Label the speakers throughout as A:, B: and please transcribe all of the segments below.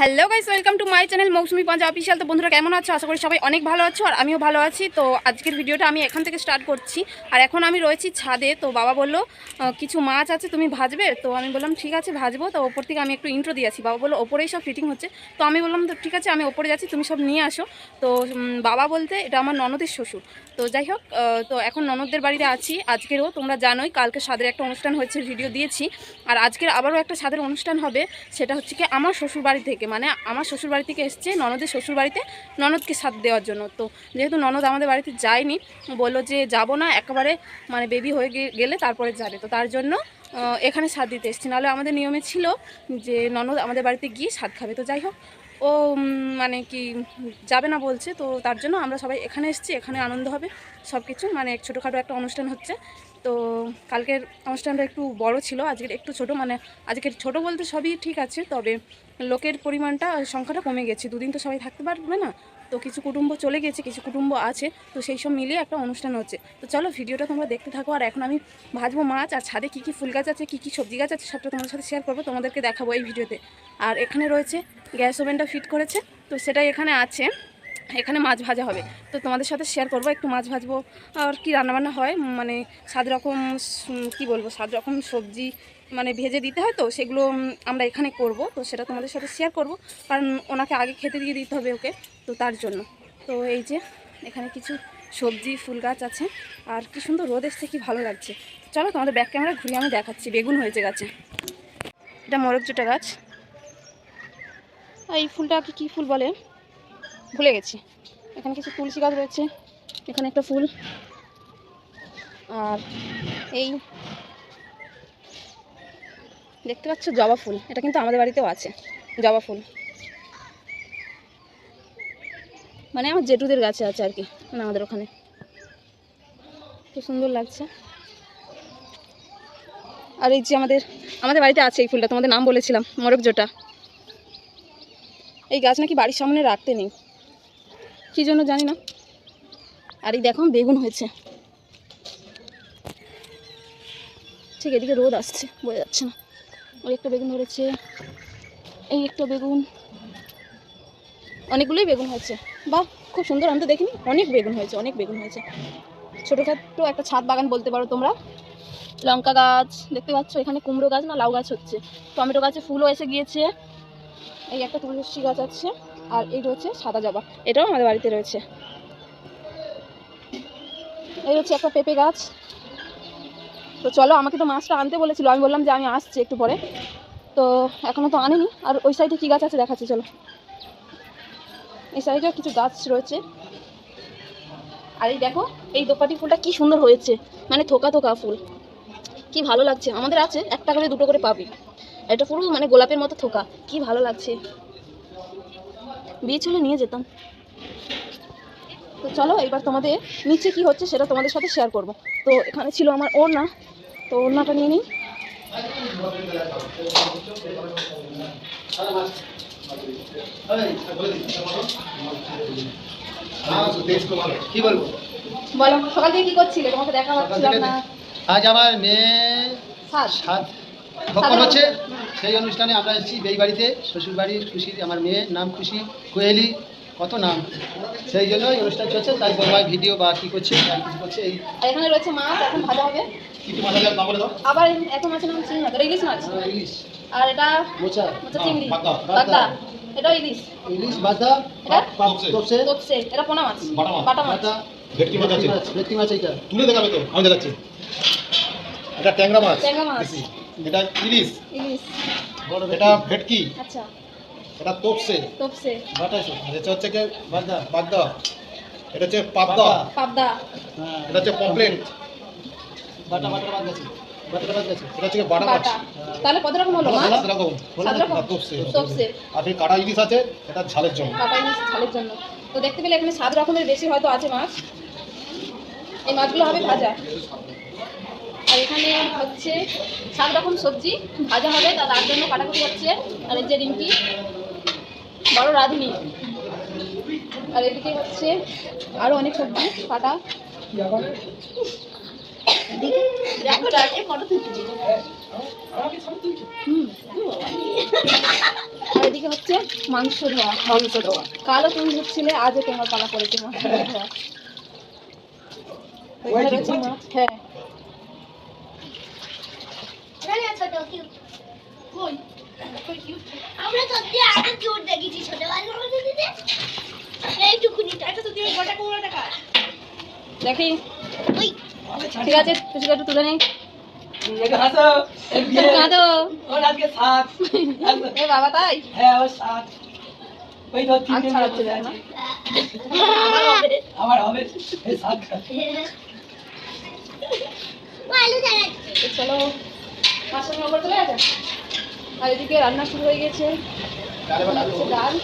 A: Hello guys welcome to my channel Moushumi Panja official তো বন্ধুরা, কেমন আছো? আশা করি সবাই অনেক ভালো আছো, আর আমিও ভালো আছি। তো আজকের ভিডিওটা আমি এখান থেকে স্টার্ট করছি। আর এখন আমি রয়েছি ছাদে। তো বাবা বলল কিছু মাছ আছে, তুমি ভাজবে? তো আমি বললাম, ঠিক আছে, ভাজবো। তো ওপর থেকে আমি একটু ইন্ট্রো দিয়েছি বাবা বলল, ওপরেই সব ফিটিং হচ্ছে। তো আমি বললাম তো ঠিক আছে, আমি ওপরে যাচ্ছি, তুমি সব নিয়ে আসো। তো বাবা বলতে, এটা আমার ননদের শ্বশুর। তো যাই হোক তো এখন ননদদের বাড়িতে আছি। আজকেরও তোমরা জানোই, কালকে সাদের একটা অনুষ্ঠান হয়েছে ভিডিও দিয়েছি। আর আজকের আবারও একটা স্বাদের অনুষ্ঠান হবে, সেটা হচ্ছে কি, আমার শ্বশুর বাড়ি থেকে। মানে আমার শ্বশুর বাড়ি থেকে এসছে ননদের শ্বশুর বাড়িতে ননদকে সাথ দেওয়ার জন্য। তো যেহেতু ননদ আমাদের বাড়িতে যায়নি, বলল যে যাব না, একেবারে মানে বেবি হয়ে গেলে তারপরে যাবে। তো তার জন্য এখানে স্বাদ দিতে এসছি। নাহলে আমাদের নিয়মে ছিল যে ননদ আমাদের বাড়িতে গিয়ে স্বাদ খাবে। তো যাই হোক, ও মানে কি যাবে না বলছে। তো তার জন্য আমরা সবাই এখানে এসেছি, এখানে আনন্দ হবে সব কিছু মানে ছোটোখাটো একটা অনুষ্ঠান হচ্ছে। তো কালকের অনুষ্ঠানটা একটু বড় ছিল, আজকের একটু ছোট মানে আজকের ছোট বলতে সবই ঠিক আছে, তবে লোকের পরিমাণটা সংখ্যাটা কমে গেছে। দুদিন তো সবাই থাকতে পারবে না, তো কিছু কুটুম্ব চলে গেছে, কিছু কুটুম্ব আছে, তো সেই সব মিলিয়ে একটা অনুষ্ঠান হচ্ছে। তো চলো ভিডিওটা তোমরা দেখতে থাকো, আর এখন আমি ভাজবো মাছ, আর ছাদে কী কী ফুল গাছ আছে, কী কী সবজি গাছ আছে, সবটা তোমাদের সাথে শেয়ার করব, তোমাদেরকে দেখাবো এই ভিডিওতে। আর এখানে রয়েছে গ্যাস ওভেনটা ফিট করেছে, তো সেটাই এখানে আছে। এখানে মাছ ভাজা হবে। তো তোমাদের সাথে শেয়ার করব, একটু মাছ ভাজবো। আর কি রান্নাবান্না হয় মানে সাত রকম কি বলব সাত রকম সবজি মানে ভেজে দিতে হয় তো, সেগুলো আমরা এখানে করব। তো সেটা তোমাদের সাথে শেয়ার করব, কারণ ওনাকে আগে খেতে দিয়ে দিতে হবে ওকে, তো তার জন্য। তো এই যে, এখানে কিছু সবজি, ফুল গাছ আছে, আর কি সুন্দর রোদ এসছে, কি ভালো লাগছে। চলো তোমাদের ব্যাক ক্যামেরা ঘুরিয়ে আমি দেখাচ্ছি, বেগুন হয়েছে গাছে। এটা মোরগ চোটা গাছ। এই ফুলটা কি কী ফুল বলে ভুলে গেছি। এখানে কিছু তুলসী গাছ রয়েছে, এখানে একটা ফুল। আর এই দেখতে পাচ্ছ জবা ফুল, এটা কিন্তু আমাদের বাড়িতেও আছে, জবা ফুল। মানে আমার জেঠুদের গাছে আছে আর কি মানে আমাদের ওখানে। খুব সুন্দর লাগছে। আর এই যে আমাদের আমাদের বাড়িতে আছে এই ফুলটা, তোমাদের নাম বলেছিলাম মরক জোটা এই গাছ নাকি বাড়ির সামনে রাখতে নেই। কী জন্য জানি না। আর এই দেখো, বেগুন হয়েছে। ঠিক এদিকে রোদ আসছে, বোঝা যাচ্ছে না। ওই একটা বেগুন ধরেছে, এই একটা বেগুন। অনেকগুলোই বেগুন হয়েছে। বাহ, খুব সুন্দর, আমি তো দেখিনি। অনেক বেগুন হয়েছে, অনেক বেগুন হয়েছে। ছোটোখাটো একটা ছাদ বাগান বলতে পারো তোমরা। লঙ্কা গাছ, দেখতে পাচ্ছ? এখানে কুমড়ো গাছ না লাউ গাছ হচ্ছে। টমেটো গাছে ফুলও এসে গিয়েছে। এই একটা তুলসী গাছ আছে। আর এই রয়েছে সাদা জবা। এটাও আমাদের বাড়িতে রয়েছে। এই হচ্ছে একটা পেঁপে গাছ। তো চলো, আমাকে তো মাছটা আনতে বলেছিল। আমি বললাম যে আমি আসছি একটু পরে। তো এখনও তো আনেনি। আর ওই সাইডে কী গাছ আছে দেখাচ্ছি, চলো। এই সাইডে কিছু গাছ রয়েছে। আর এই দেখো, এই দোপাটি ফুলটা কি সুন্দর হয়েছে। মানে থোকা থোকা ফুল। কি ভালো লাগছে। আমাদের আছে, একটা করে দুটো করে পাবি। এটা পুরো মানে গোলাপের মতো থোকা। কি ভালো লাগছে। বীজ হলে নিয়ে যেতাম। তো চলো এবার তোমাদের নিচে কি হচ্ছে সেটা তোমাদের সাথে শেয়ার করব। তো এখানে ছিল আমার ওড়না। তো ওড়নাটা নিয়ে নিই। বলো সকাল থেকে কি করছিলে? তোমাকে দেখা পাচ্ছিলাম না।
B: আজ আমার মেয়ে
A: সাত।
B: ভক্ষণ হচ্ছে। সেই অনুষ্ঠানে আমরা এসেছি এই বাড়িতে শ্বশুর বাড়ির খুশি আমার মেয়ের নাম খুশি কোয়েলি কত নাম? সেই জন্য এই অনুষ্ঠান চলছে। তাই বলবাই ভিডিও বা কী করছে কিছু করছে এই
A: এখানে রয়েছে মাছ এখন ভাজা হবে।
B: কিছু মাথা নাম বলে দাও
A: আবার এত মাছের নাম চিনি না ইলিশ মাছ।
B: ইলিশ।
A: আর এটা
B: মোচা।
A: চিংড়ি।
B: বাগদা
A: ইলিশ।
B: ইলিশ বাদা
A: এটা?
B: তোপসে।
A: তোপসে। এটা পোনা মাছ।
C: বাটা ভেটকি মাছ আছে।
B: ভেটকি মাছ এইটা।
C: তুলে দেখাবে তো আমি দেখাচ্ছি। এটা ট্যাংরা মাছ।
A: ট্যাংরা মাছ।
C: এটা ইলিশ।
A: ইলিশ।
B: বড়
C: এটা ভেটকি।
A: আচ্ছা।
C: এটা তোপসে।
A: তোপসে।
C: আর এটা হচ্ছে কি?
B: বাদা
C: বাগদা। এটা হচ্ছে পাবদা।
A: পাবদা
B: হ্যাঁ
C: এটা হচ্ছে পপলেট
B: বাটা বাদ গেছে বাদ
C: বাটা মাছ
A: তাহলে কত রকম হলো মাছ
C: রকম। আর কাটা ইলিশ আছে এটা ঝালের জন্য।
A: কাটা ইলিশ ঝালের জন্য। তো দেখতে পেলে এখানে সাত রকমের বেশি হয়তো আছে মাছ। এই মাছগুলো হবে ভাজা। এখানে হচ্ছে সাত রকম সবজি ভাজা হবে তা তার জন্য কাটাকুটি হচ্ছে। আর এই যে রিঙ্কি বড় রাঁধুনি। আর এদিকে হচ্ছে আরও অনেক সবজি কাটা। এদিকে দেখো ফটো আর এদিকে হচ্ছে মাংস ধোয়া।
D: মাংস দেওয়া
A: কালো তুমি ধুচ্ছিলে আজও তোমার পালা পড়েছে মাংস ধোয়া।
D: ওই
A: হচ্ছে?
D: আছে?
A: মাছ, হ্যাঁ
E: আমরা সত্যি আগে চোর দেখেছি ছোটবেলা এইটুকুনি একটা তো তুমি গোটা কুমড়োটা কাট
A: দেখি।
E: ওই।
A: ঠিক আছে তুই একটু তুলে নেই বাবা তাই?
D: হ্যাঁ সাত। ওই তো
A: আজ
D: তিনটে
A: ছাড়াচ্ছে না।
D: আমার হবে। এই সাত।
E: আলু চালাচ্ছি।
A: তো চলো। চলে গেছে? আর এদিকে রান্না শুরু হয়ে গেছে। ডাল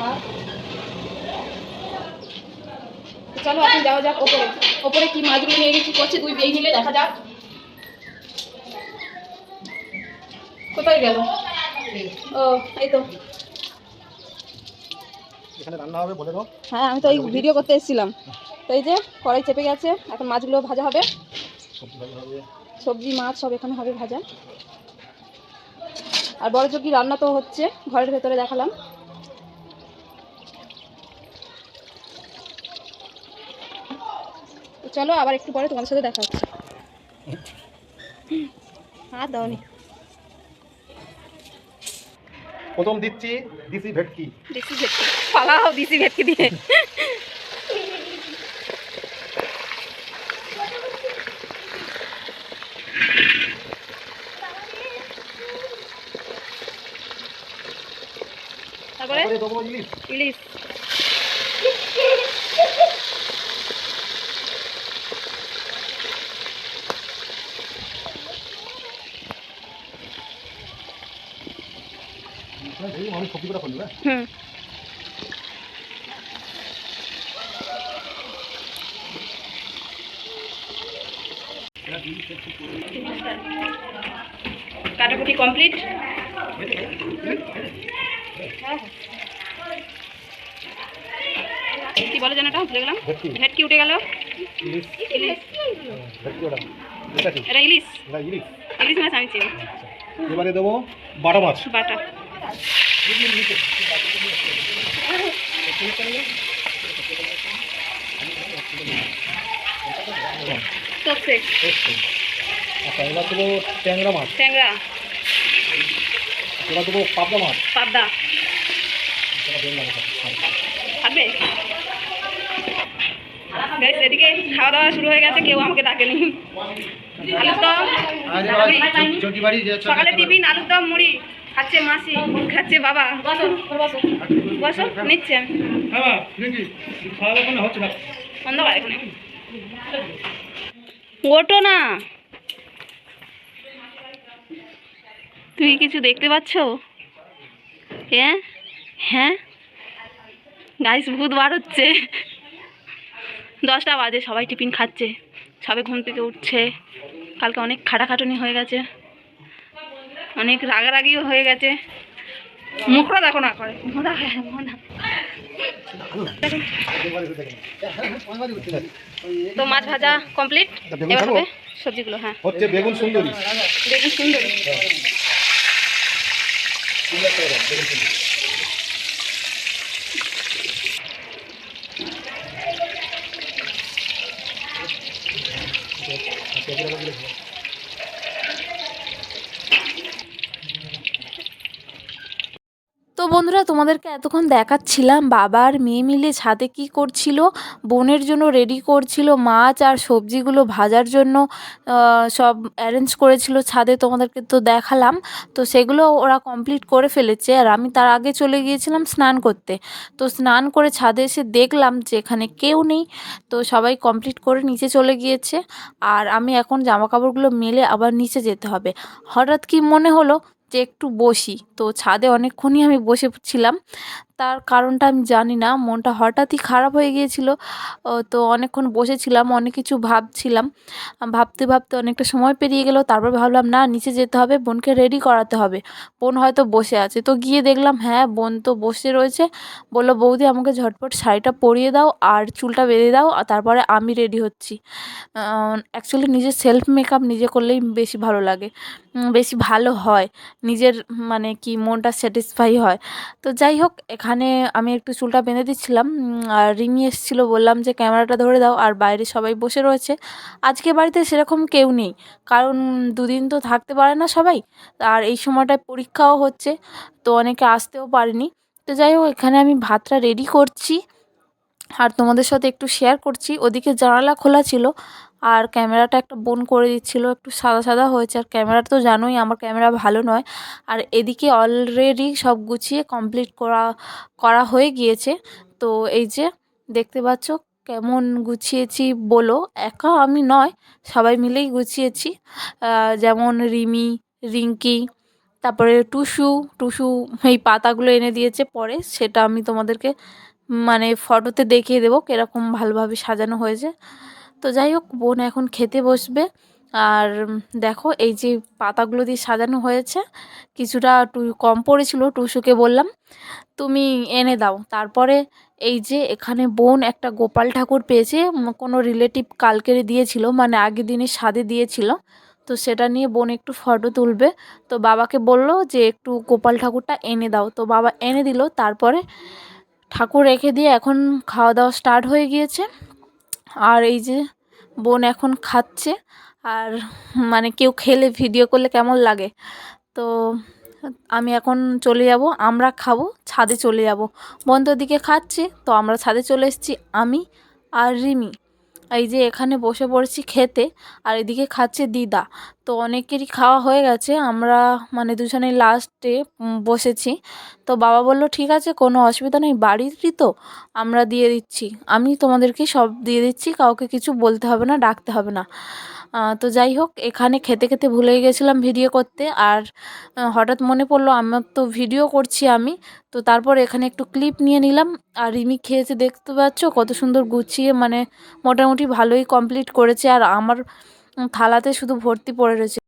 A: ভাত। চলো এখন যাওয়া যাক ওপরে। ওপরে কি মাছগুলো নিয়ে গেছি করছে দুই বেই মিলে দেখা যাক। কোথায় গেল? ও এই তো। হ্যাঁ আমি তো এই ভিডিও করতে এসেছিলাম। তো এই যে কড়াই চেপে গেছে এখন মাছগুলো ভাজা হবে।
C: সবজি
A: মাছ সব এখানে হবে ভাজা। আর বড় চকি রান্না তো হচ্ছে ঘরের ভেতরে দেখালাম। চলো আবার একটু পরে তোমাদের সাথে দেখা হচ্ছে। আর দাওনি।
C: প্রথম দিচ্ছি দিছি ভেটকি।
A: দিছি ভেটকি। পালাও দিছি ভেটকি দিয়ে তারপরে
C: তারপরে দেবো ইলিশ
A: ইলিশ হুম কাটাকুটি কমপ্লিট বলে যেন এটা ভুলে গেলাম।
C: ভেটকি।
A: উঠে গেল।
C: এটা
A: ইলিশ।
C: ইলিশ।
A: মাছ আনছি
C: এবারে দেবো বাটা মাছ।
A: বাটা।
C: আচ্ছা এবার দেবো ট্যাংরা মাছ।
A: ট্যাংরা।
C: এবার দেবো পাবদা মাছ।
A: পাবদা।
C: এটা বেশ
A: Guys, এদিকে খাওয়া দাওয়া শুরু হয়ে গেছে কেউ আমাকে ডাকেনি। আলুর দম সকালে টিফিন আলুর দম মুড়ি খাচ্ছে মাসি খাচ্ছে বাবা। বসো নিচ্ছে অন্ধকার এখানে। ওটো না। তুই কিছু দেখতে পাচ্ছ? হ্যাঁ? হ্যাঁ? গাইস ভূত বার হচ্ছে। দশটা বাজে সবাই টিফিন খাচ্ছে সবে ঘুম থেকে উঠছে কালকে অনেক খাটাখাটুনি হয়ে গেছে অনেক রাগারাগিও হয়ে গেছে। মুখটা দেখো না করে মোনা মোনা তো মাছ ভাজা কমপ্লিট এবার হবে সবজিগুলো হ্যাঁ।
C: হচ্ছে বেগুন সুন্দরী।
A: দেখুন সুন্দর। 解决了问题。বন্ধুরা, তোমাদেরকে এতক্ষণ দেখাচ্ছিলাম বাবার মেয়ে মিলে ছাদে কি করছিল, বোনের জন্য রেডি করছিল মাছ আর সবজিগুলো ভাজার জন্য সব অ্যারেঞ্জ করেছিল ছাদে, তোমাদেরকে তো দেখালাম। তো সেগুলো ওরা কমপ্লিট করে ফেলেছে আর আমি তার আগে চলে গিয়েছিলাম স্নান করতে। তো স্নান করে ছাদে এসে দেখলাম যে এখানে কেউ নেই, তো সবাই কমপ্লিট করে নিচে চলে গিয়েছে। আর আমি এখন জামা কাপড়গুলো মেলে আবার নিচে যেতে হবে। হঠাৎ কি মনে হলো যে একটু বসি। তো ছাদে অনেকক্ষণই আমি বসে ছিলাম।
F: তার কারণটা আমি জানি না। মনটা হঠাৎই খারাপ হয়ে গিয়েছিল। তো অনেকক্ষণ বসেছিলাম, অনেক কিছু ভাবছিলাম। ভাবতে ভাবতে অনেকটা সময় পেরিয়ে গেল। তারপর ভাবলাম, না, নিচে যেতে হবে, বোনকে রেডি করাতে হবে। বোন হয়তো বসে আছে। তো গিয়ে দেখলাম হ্যাঁ বোন তো বসে রয়েছে। বলল, বৌদি, আমাকে ঝটপট শাড়িটা পরিয়ে দাও আর চুলটা বেঁধে দাও, আর তারপরে আমি রেডি হচ্ছি। অ্যাকচুয়ালি নিজের সেলফ মেকআপ নিজে করলেই বেশি ভালো লাগে। বেশি ভালো হয়। নিজের মানে কি, মনটা স্যাটিসফাই হয়। তো যাই হোক এখানে আমি একটু চুলটা বেঁধে দিচ্ছিলাম আর রিমি এসেছিল, বললাম যে ক্যামেরাটা ধরে দাও, আর বাইরে সবাই বসে রয়েছে। আজকে বাড়িতে সেরকম কেউ নেই, কারণ দুদিন তো থাকতে পারে না সবাই, আর এই সময়টায় পরীক্ষাও হচ্ছে, তো অনেকে আসতেও পারেনি। তো যাই হোক, এখানে আমি ভাতটা রেডি করছি, আর তোমাদের সাথে একটু শেয়ার করছি। ওদিকে জানালা খোলা ছিল আর ক্যামেরাটা একটা বোন করে দিচ্ছিল, একটু সাদা সাদা হয়েছে। আর ক্যামেরা তো জানোই, আমার ক্যামেরা ভালো নয়। আর এদিকে অলরেডি সব গুছিয়ে কমপ্লিট করা করা হয়ে গিয়েছে। তো এই যে, দেখতে পাচ্ছ কেমন গুছিয়েছি বলো। একা আমি নয়, সবাই মিলেই গুছিয়েছি। যেমন রিমি, রিঙ্কি, তারপরে টুসু টুসু এই পাতাগুলো এনে দিয়েছে পরে, সেটা আমি তোমাদেরকে মানে ফটোতে দেখিয়ে দেবো, কীরকম ভালোভাবে সাজানো হয়েছে। তো যাই হোক, বোন এখন খেতে বসবে। আর দেখো, এই যে পাতাগুলো দিয়ে সাজানো হয়েছে, কিছুটা টু, কম পড়েছিল, টুসুকে বললাম, তুমি এনে দাও। তারপরে এই যে এখানে বোন একটা গোপাল ঠাকুর পেয়েছে কোনো রিলেটিভ কালকেরে দিয়েছিল মানে আগের দিনে স্বাদে দিয়েছিল। তো সেটা নিয়ে বোন একটু ফটো তুলবে। তো বাবাকে বলল যে, একটু গোপাল ঠাকুরটা এনে দাও। তো বাবা এনে দিল, তারপরে ঠাকুর রেখে দিয়ে এখন খাওয়া দাওয়া স্টার্ট হয়ে গিয়েছে। আর এই যে বোন এখন খাচ্ছে আর মানে কেউ খেলে ভিডিও করলে কেমন লাগে? তো আমি এখন চলে যাব, আমরা খাব, ছাদে চলে যাব। বোন তো দিকে খাচ্ছে, তো আমরা ছাদে চলে এসেছি, আমি আর রিমি। এই যে এখানে বসে পড়েছি খেতে, আর এদিকে খাচ্ছে দিদা। তো অনেকেরই খাওয়া হয়ে গেছে। আমরা মানে দুজনেই লাস্টে বসেছি। তো বাবা বলল, ঠিক আছে, কোনো অসুবিধা নেই বাড়িরই তো, আমরা দিয়ে দিচ্ছি। আমি তোমাদেরকে সব দিয়ে দিচ্ছি, কাউকে কিছু বলতে হবে না, ডাকতে হবে না। তো যাই হোক, এখানে খেতে খেতে ভুলে গেছিলাম ভিডিও করতে। আর হঠাৎ মনে পড়ল, আমার তো ভিডিও করছি আমি। তো তারপর এখানে একটু ক্লিপ নিয়ে নিলাম। আর রিমি খেয়েছে, দেখতে পাচ্ছ? কত সুন্দর গুছিয়ে মানে মোটামুটি ভালোই কমপ্লিট করেছে। আর আমার থালাতে শুধু ভর্তি পড়ে রয়েছে।